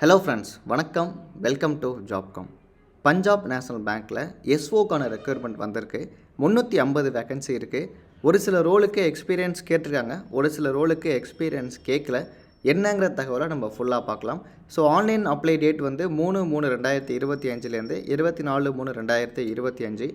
Hello friends வணக்கம். Welcome to Jobcom Punjab national பேங்க்கில் எஸ்ஓக்கான ரெக்யூர்மெண்ட் வந்திருக்கு. முந்நூற்றி ஐம்பது வேகன்சி இருக்குது ஒரு சில ரோலுக்கு எக்ஸ்பீரியன்ஸ் கேட்டிருக்காங்க. ஒரு சில ரோலுக்கு எக்ஸ்பீரியன்ஸ் கேட்கல என்னங்கிற தகவலை நம்ம ஃபுல்லாக பார்க்கலாம். ஸோ ஆன்லைன் அப்ளை டேட் வந்து மூணு மூணு ரெண்டாயிரத்தி இருபத்தி அஞ்சுலேருந்து இருபத்தி நாலு மூணு ரெண்டாயிரத்தி இருபத்தி அஞ்சு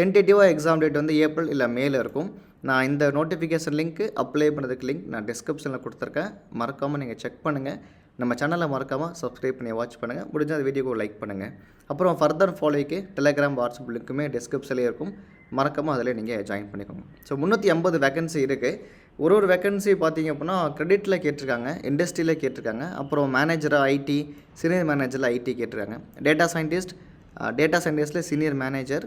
டென்டேட்டிவாக எக்ஸாம் டேட் வந்து ஏப்ரல் இல்லை மேல இருக்கும். நான் இந்த நோட்டிஃபிகேஷன் லிங்க்கு அப்ளை பண்ணுறதுக்கு லிங்க் நான் டிஸ்கிரிப்ஷனில் கொடுத்துருக்கேன். மறக்காமல் நீங்கள் செக் பண்ணுங்கள் நம்ம சேனலை மறக்காமல் சப்ஸ்கிரைப் பண்ணி வாட்ச் பண்ணுங்கள் முடிஞ்ச அந்த வீடியோக்கு லைக் பண்ணுங்கள் அப்புறம் ஃபர்தர் ஃபாலோய்க்கு டெலிகிராம் வாட்ஸ்அப் லிங்க்குமே டிஸ்கிரிப்ஷன்லேயே இருக்கும். மறக்காமல் அதில் நீங்கள் ஜாயின் பண்ணிக்கோங்க. ஸோ முந்நூற்றி ஐம்பது வேகன்சி இருக்குது ஒரு ஒரு வேகன்சி பார்த்தீங்க அப்படின்னா கிரெடிட்டில் கேட்டிருக்காங்க இண்டஸ்ட்ரியில் கேட்டிருக்காங்க. அப்புறம் மேனேஜராக ஐடி சீனியர் மேனேஜரில் ஐடி கேட்டிருக்காங்க. Data scientist data சயின்டிஸ்டில் senior manager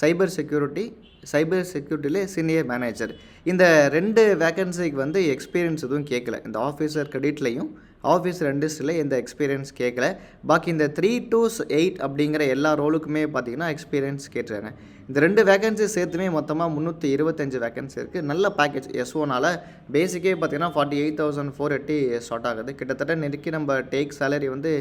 cyber security cyber செக்யூரிட்டியில் senior manager இந்த ரெண்டு வேகன்சிக்கு வந்து எக்ஸ்பீரியன்ஸ் எதுவும் கேட்கல இந்த ஆஃபீஸர் கிரெடிட்லையும் ஆஃபீஸ் ரெண்டு சில எந்த எக்ஸ்பீரியன்ஸ் கேட்கல பாக்கி இந்த த்ரீ டூ எயிட் அப்படிங்கிற எல்லா ரோலுக்குமே பார்த்தீங்கன்னா எக்ஸ்பீரியன்ஸ் கேட்டுருக்காங்க. இந்த ரெண்டு வேகன்சி சேர்த்துமே மொத்தமாக முந்நூற்றி இருபத்தஞ்சு வேகன்சி இருக்குது நல்ல பேக்கேஜ் எஸ் ஓனால் பேசிக்கே பார்த்தீங்கன்னா forty eight thousand four eighty start ஆகுது. கிட்டத்தட்ட நெருக்கி நம்ம டேக் சேலரி வந்து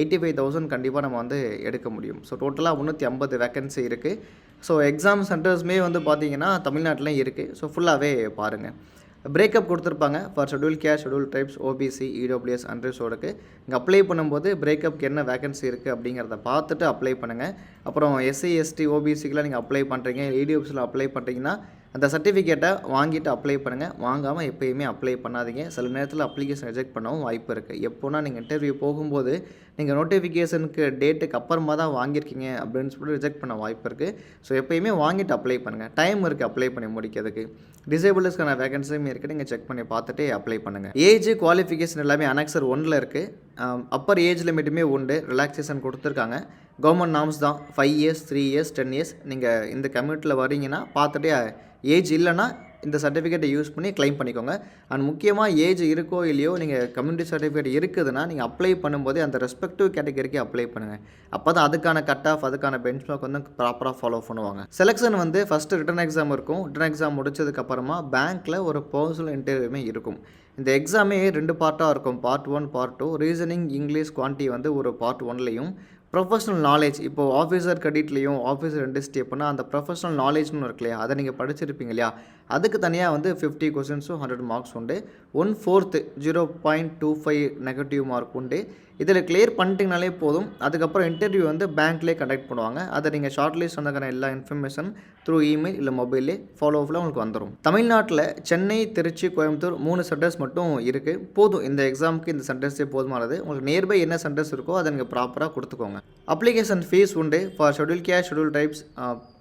எயிட்டி ஃபைவ் தௌசண்ட் கண்டிப்பாக நம்ம வந்து எடுக்க முடியும். ஸோ டோட்டலாக முந்நூற்றி ஐம்பது வேகன்சி இருக்குது ஸோ எக்ஸாம் சென்டர்ஸுமே வந்து பார்த்தீங்கன்னா தமிழ்நாட்டிலையும் இருக்குது ஸோ ஃபுல்லாகவே பாருங்கள் பிரேக்கப் கொடுத்துருப்பாங்க. For schedule caste schedule tribes OBC EWS அண்ட்ரிஸோடுக்கு இங்கே அப்ளை பண்ணும்போது பிரேக்கப்க்கு என்ன வேகன்சி இருக்குது அப்படிங்கிறத பார்த்துட்டு அப்ளை பண்ணுங்கள் அப்புறம் எஸ்சி எஸ்டி ஓபிசிக்கெலாம் நீங்கள் அப்ளை பண்ணுறீங்க இடபிள்யூஎஸில் அப்ளை பண்ணுறீங்கன்னா அந்த சர்டிஃபிகேட்டை வாங்கிட்டு அப்ளை பண்ணுங்கள் வாங்காமல் எப்போயுமே அப்ளை பண்ணாதீங்க. சில நேரத்தில் அப்ளிகேஷன் ரிஜெக்ட் பண்ணவும் வாய்ப்பு இருக்குது எப்போனா நீங்கள் இன்டர்வியூ போகும்போது நீங்கள் நோட்டிஃபிகேஷனுக்கு டேட்டுக்கு அப்புறமா தான் வாங்கியிருக்கீங்க அப்படின்னு சொல்லி ரிஜெக்ட் பண்ண வாய்ப்பு இருக்குது ஸோ எப்போயுமே வாங்கிட்டு அப்ளை பண்ணுங்கள் டைம் இருக்குது அப்ளை பண்ணி முடிக்கிறதுக்கு. டிசேபிள்ஸ்க்கான வேகன்சியும் இருக்குது நீங்கள் செக் பண்ணி பார்த்துட்டு அப்ளை பண்ணுங்கள் ஏஜ் குவாலிஃபிகேஷன் எல்லாமே அனக்சர் ஒன்றில் இருக்குது அப்பர் ஏஜ் லிமிட்டுமே உண்டு. ரிலாக்ஸேஷன் கொடுத்துருக்காங்க. கவர்மெண்ட் நாம்ஸ் தான். Five years three years ten years நீங்கள் இந்த கம்யூனிட்டியில் வரீங்கன்னா பார்த்துட்டு ஏஜ் இல்லைன்னா இந்த சர்டிஃபிகேட்டை யூஸ் பண்ணி க்ளைம் பண்ணிக்கோங்க. அண்ட் முக்கியமாக ஏஜ் இருக்கோ இல்லையோ நீங்கள் கம்யூனிட்டி சர்டிஃபிகேட் இருக்குதுன்னா நீங்கள் அப்ளை பண்ணும்போதே அந்த ரெஸ்பெக்டிவ் கேட்டகரிக்கு அப்ளை பண்ணுங்கள் அப்போ தான் அதுக்கான கட் ஆஃப் அதுக்கான பெஞ்ச் மார்க் வந்து ப்ராப்பராக ஃபாலோ பண்ணுவாங்க. செலெக்ஷன் வந்து ஃபஸ்ட்டு ரிட்டன் எக்ஸாம் இருக்கும். ரிட்டன் எக்ஸாம் முடிச்சதுக்கப்புறமா பேங்க்கில் ஒரு பர்சனல் இன்டர்வியூமே இருக்கும். இந்த எக்ஸாமே ரெண்டு பார்ட்டாக இருக்கும். Part one part two reasoning English quanti வந்து ஒரு பார்ட் ஒன்லையும் ப்ரொஃபஷனல் நாலேஜ் இப்போது ஆஃபீஸர் கிரெடிட்லேயும் ஆஃபீஸர் இண்டஸ்ட்ரி அப்படின்னா அந்த ப்ரொஃபஷனல் நாலேஜ்னு இருக்கு இல்லையா? அதை நீங்கள் படிச்சிருப்பீங்க இல்லையா? அதுக்கு தனியாக வந்து ஃபிஃப்டி கொஸ்டின்ஸும் ஹண்ட்ரட் மார்க்ஸ் உண்டு. One fourth zero point two five negative mark உண்டு. இதில் கிளியர் பண்ணிட்டீங்கனாலே போதும். அதுக்கப்புறம் இன்டர்வியூ வந்து பேங்க்லேயே கண்டக்ட் பண்ணுவாங்க. அதை நீங்கள் ஷார்ட் லிஸ்ட் வந்தக்கான எல்லா இன்ஃபர்மேஷன் த்ரூ இமெயில் இல்லை மொபைல்லே ஃபாலோ அப்பில் உங்களுக்கு வந்துடும் தமிழ்நாட்டில் சென்னை திருச்சி கோயம்புத்தூர் மூணு சென்டர்ஸ் மட்டும் இருக்குது போதும். இந்த எக்ஸாமுக்கு இந்த சென்டர்ஸே போதுமானது. உங்களுக்கு நியர்பை என்ன சென்டர்ஸ் இருக்கோ அதை நீங்கள் ப்ராப்பராக கொடுத்துக்கோங்க. அப்ளிகேஷன் ஃபீஸ் உண்டு. For schedule caste schedule tribes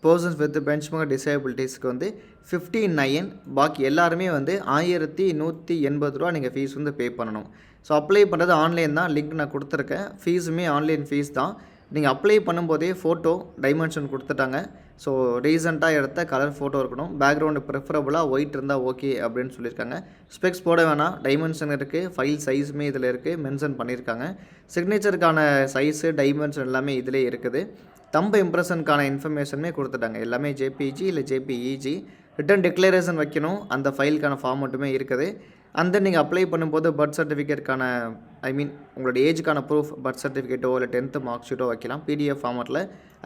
persons with benchmark டிசேபிலிட்டிஸ்க்கு வந்து ஃபிஃப்டி நைன் பாக்கி எல்லாருமே வந்து ஆயிரத்தி நூற்றி எண்பது ரூபா நீங்கள் ஃபீஸ் வந்து பே பண்ணணும். ஸோ அப்ளை பண்ணுறது ஆன்லைன் தான். லிங்க் நான் கொடுத்துருக்கேன். ஃபீஸுமே ஆன்லைன் ஃபீஸ் தான். நீங்கள் அப்ளை பண்ணும்போதே ஃபோட்டோ டைமென்ஷன் கொடுத்துட்டாங்க. ஸோ ரீசெண்டாக எடுத்த கலர் ஃபோட்டோ இருக்கணும். பேக்ரவுண்டு ப்ரிஃபரபுளாக ஒயிட் இருந்தால் ஓகே அப்படின்னு சொல்லியிருக்காங்க. ஸ்பெக்ஸ் போட வேணாம். டைமென்ஷன் இருக்குது ஃபைல் சைஸுமே இதில் இருக்குது மென்ஷன் பண்ணியிருக்காங்க. சிக்னேச்சருக்கான சைஸு டைமென்ஷன் எல்லாமே இதிலே இருக்குது. தம்பு இம்ப்ரெஷனுக்கான இன்ஃபர்மேஷனுமே கொடுத்துட்டாங்க. எல்லாமே ஜேபிஜி இல்லை ஜேபிஇஜி ரிட்டன் டிக்ளரேஷன் வைக்கணும். அந்த ஃபைலுக்கான ஃபார்ம் மட்டுமே இருக்குது. அந்த நீங்கள் அப்ளை பண்ணும்போது பர்த் சர்டிஃபிகேட்கான ஐ மீன் உங்களோட ஏஜுக்கான ப்ரூஃப் பர்த் சர்டிஃபிகேட்டோ இல்லை டென்த்து மார்க் ஷீட்டோ வைக்கலாம். பிடிஎஃப் ஃபார்மட்டில்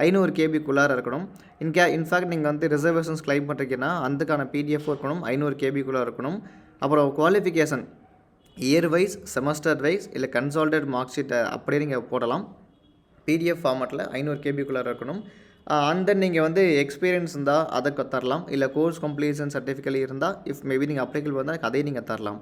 ஐநூறு கேபிக்குள்ளார இருக்கணும். இன்கே இன்ஃபேக்ட் நீங்கள் வந்து ரிசர்வேஷன்ஸ் கிளைம் பண்ணுறீங்கன்னா அதுக்கான பிடிஎஃப் இருக்கணும் ஐநூறு கேபிக்குள்ளே இருக்கணும். அப்புறம் qualification year wise semester wise இல்லை கன்சால்டட் மார்க் ஷீட்டை அப்படியே நீங்கள் போடலாம். பிடிஎஃப் ஃபார்மட்டில் ஐநூறு கேபிக்குள்ளார இருக்கணும். அண்ட் தென் நீங்கள் வந்து எக்ஸ்பீரியன்ஸ் இருந்தால் அதை தரலாம். இல்லை கோர்ஸ் கம்ப்ளீஷன் சர்டிஃபிகேட் இருந்தால் இஃப் மேபி நீங்கள் அப்ளிகபிள் வந்தால் அதையும் நீங்கள் தரலாம்.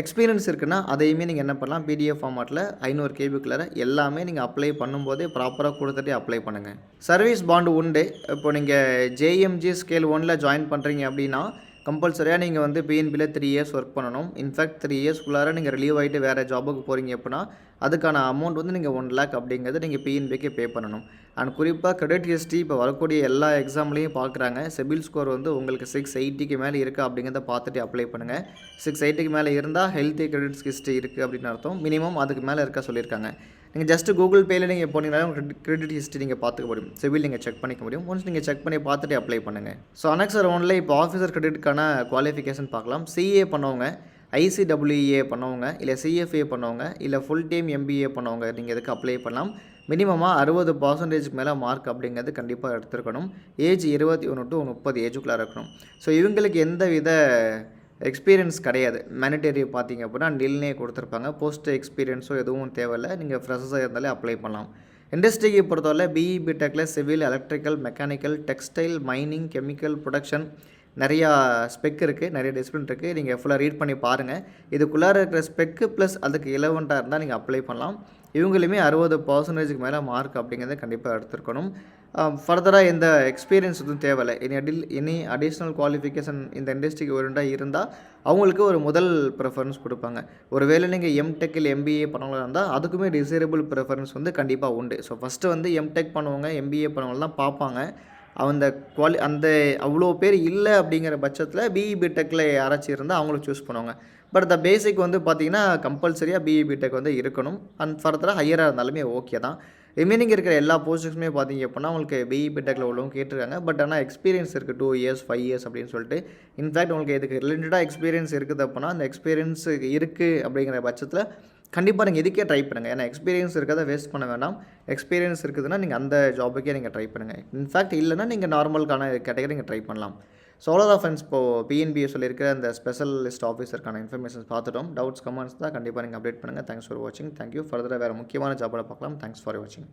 எக்ஸ்பீரியன்ஸ் இருக்குன்னா அதையுமே நீங்கள் என்ன பண்ணலாம்? பிடிஎஃப் ஃபார்மாட்டில் ஐநூறு கேபிக்குள்ளே எல்லாமே நீங்கள் அப்ளை பண்ணும்போதே ப்ராப்பராக கொடுத்துட்டே அப்ளை பண்ணுங்கள் சர்வீஸ் பாண்டு உண்டு. இப்போ நீங்கள் ஜேஎம்ஜி ஸ்கேல் ஒனில் ஜாயின் பண்ணுறீங்க அப்படின்னா கம்பல்சரியாக நீங்கள் வந்து பிஎன்பியில் த்ரீ இயர்ஸ் ஒர்க் பண்ணணும். இன்ஃபேக்ட் த்ரீ இயர்ஸ்க்குள்ளார நீங்கள் ரிலீவ் ஆகிட்டு வேறு ஜாபுக்கு போகிறீங்க அப்படின்னா அதுக்கான அமௌண்ட் வந்து நீங்கள் ஒன் லேக் அப்படிங்கிறது நீங்கள் பிஎன்பிக்கே பே பண்ணணும். அண்ட் குறிப்பாக கிரெடிட் ஹிஸ்ட்ரி இப்போ வரக்கூடிய எல்லா எக்ஸாம்லேயும் பார்க்குறாங்க செபில் ஸ்கோர் வந்து உங்களுக்கு சிக்ஸ் எயிட்டிக்கு மேலே இருக்குது அப்படிங்கிறத பார்த்துட்டு அப்ளை பண்ணுங்கள் சிக்ஸ் எயிட்டிக்கு மேலே இருந்தால் ஹெல்த்தி கிரெடிட் ஹிஸ்ட்ரி இருக்குது அப்படின்னு அர்த்தம். மினிமம் அதுக்கு மேலே இருக்க சொல்லியிருக்காங்க. நீங்கள் ஜஸ்ட் கூகுள் பேயில் நீங்கள் போனீங்கன்னா உங்கள் கிரெடிட் ஹிஸ்ட்ரி நீங்கள் பார்த்துக்க முடியும். சிவில் நீங்கள் செக் பண்ணிக்க முடியும். ஒன்ஸ் நீங்கள் செக் பண்ணி பார்த்துட்டு அப்ளை பண்ணுங்கள் ஸோ அனக்சர் ஒன்ல இப்போ ஆஃபீஸர் கிரெடிட்கான குவாலிஃபிகேஷன் பார்க்கலாம். சிஏ பண்ணவங்க ஐசிடபிள்யூஏ பண்ணவங்க இல்லை சிஎஃப்ஏ பண்ணவங்க இல்லை ஃபுல் டைம் எம்பிஏ பண்ணவங்க நீங்கள் இதுக்கு அப்ளை பண்ணலாம்? மினிமமாக அறுபது பர்சன்டேஜ்க்கு மேலே மார்க் அப்படிங்கிறது கண்டிப்பாக எடுத்துருக்கணும். ஏஜ் இருபத்தி ஒன்று டு முப்பது ஏஜுக்குள்ளே இருக்கணும். ஸோ இவங்களுக்கு எந்த வித எக்ஸ்பீரியன்ஸ் கிடையாது. மேனிட்டரி பார்த்தீங்க அப்படின்னா நில்னே கொடுத்துருப்பாங்க. போஸ்ட் எக்ஸ்பீரியன்ஸோ எதுவும் தேவையில்லை. நீங்கள் ஃப்ரெஷஸாக இருந்தாலே அப்ளை பண்ணலாம். இண்டஸ்ட்ரிக்கு பொறுத்தவரை BE பிடெக்கில் civil electrical mechanical textile mining chemical production நிறையா ஸ்பெக் இருக்குது நிறைய டிசிப்ளின் இருக்குது நீங்கள் ஃபுல்லாக ரீட் பண்ணி பாருங்கள் இதுக்குள்ளார இருக்கிற ஸ்பெக்கு ப்ளஸ் அதுக்கு இலவெண்ட்டாக இருந்தால் நீங்கள் அப்ளை பண்ணலாம். இவங்களுமே அறுபது பர்சன்டேஜுக்கு மேலே மார்க் அப்படிங்கிறத கண்டிப்பாக எடுத்துருக்கணும். ஃபர்தராக எந்த எக்ஸ்பீரியன்ஸ் எதுவும் தேவையில்லை. இனி அடி இனி அடிஷ்னல் குவாலிஃபிகேஷன் இந்த இண்டஸ்ட்ரிக்கு ஒருண்டாக இருந்தால் அவங்களுக்கு ஒரு முதல் ப்ரிஃபரன்ஸ் கொடுப்பாங்க. ஒருவேளை நீங்கள் எம்டெக்கில் எம்பிஏ பண்ணவங்களா இருந்தால் அதுக்குமே டிசைரபிள் ப்ரிஃபரன்ஸ் வந்து கண்டிப்பாக உண்டு. ஸோ ஃபஸ்ட்டு வந்து எம்டெக் பண்ணவங்க எம்பிஏ பண்ணவங்க பார்ப்பாங்க. அந்த குவாலி அந்த அவ்வளோ பேர் இல்லை அப்படிங்கிற பட்சத்தில் பிஇ பிடெக்கில் யாராச்சும் இருந்தால் அவங்கள சூஸ் பண்ணுவாங்க. பட் த பேசிக் வந்து பார்த்தீங்கன்னா கம்பல்சரியாக பிஇ பிடெக் வந்து இருக்கணும். அண்ட் ஃபர்தராக ஹையராக இருந்தாலுமே ஓகே தான். ரிமைனிங் இருக்கிற எல்லா போஸ்ட்டுக்குமே பார்த்தீங்க அப்படின்னா உங்களுக்கு பிஇ பிடெக்கில் உள்ளவங்க கேட்டிருக்காங்க. பட் ஆனால் எக்ஸ்பீரியன்ஸ் இருக்குது டூ இயர்ஸ் ஃபைவ் இயர்ஸ் அப்படின்னு சொல்லிட்டு. இன்ஃபேக்ட் உங்களுக்கு இதுக்கு ரிலேட்டடாக எக்ஸ்பீரியன்ஸ் இருக்குது அப்படின்னா அந்த எக்ஸ்பீரியன்ஸ் இருக்குது அப்படிங்கிற பட்சத்தில் கண்டிப்பாக நீங்கள் இதுக்கே ட்ரை பண்ணுங்கள் ஏன்னா எக்ஸ்பீரியன்ஸ் இருக்கிறத வேஸ்ட் பண்ண வேண்டாம் எக்ஸ்பீரியன்ஸ் இருக்குதுன்னா நீங்கள் அந்த ஜாபுக்கே நீங்கள் ட்ரை பண்ணுங்கள் இன்ஃபேக்ட் இல்லைன்னா நீங்கள் நார்மலுக்கான கேட்டகரி நீங்கள் ட்ரை பண்ணலாம். சோலர் அவ்வளோதான் ஃப்ரெண்ட்ஸ் இப்போது பிஎன்பிஏ சொல்லியிருக்கிற அந்த ஸ்பெஷலிஸ்ட் ஆஃபீஸருக்கான இன்ஃபர்மேஷன்ஸ் பார்த்துட்டோம். டவுட்ஸ் கமெண்ட்ஸ் தான் கண்டிப்பாக நீங்கள் அப்டேட் பண்ணுங்கள் தேங்க்ஸ் ஃபார் வாட்சிங் தேங்க்யூ ஃபர்தராக வேறு முக்கியமான ஜாபோட பார்க்கலாம். தேங்க்ஸ் ஃபார் வாட்சிங்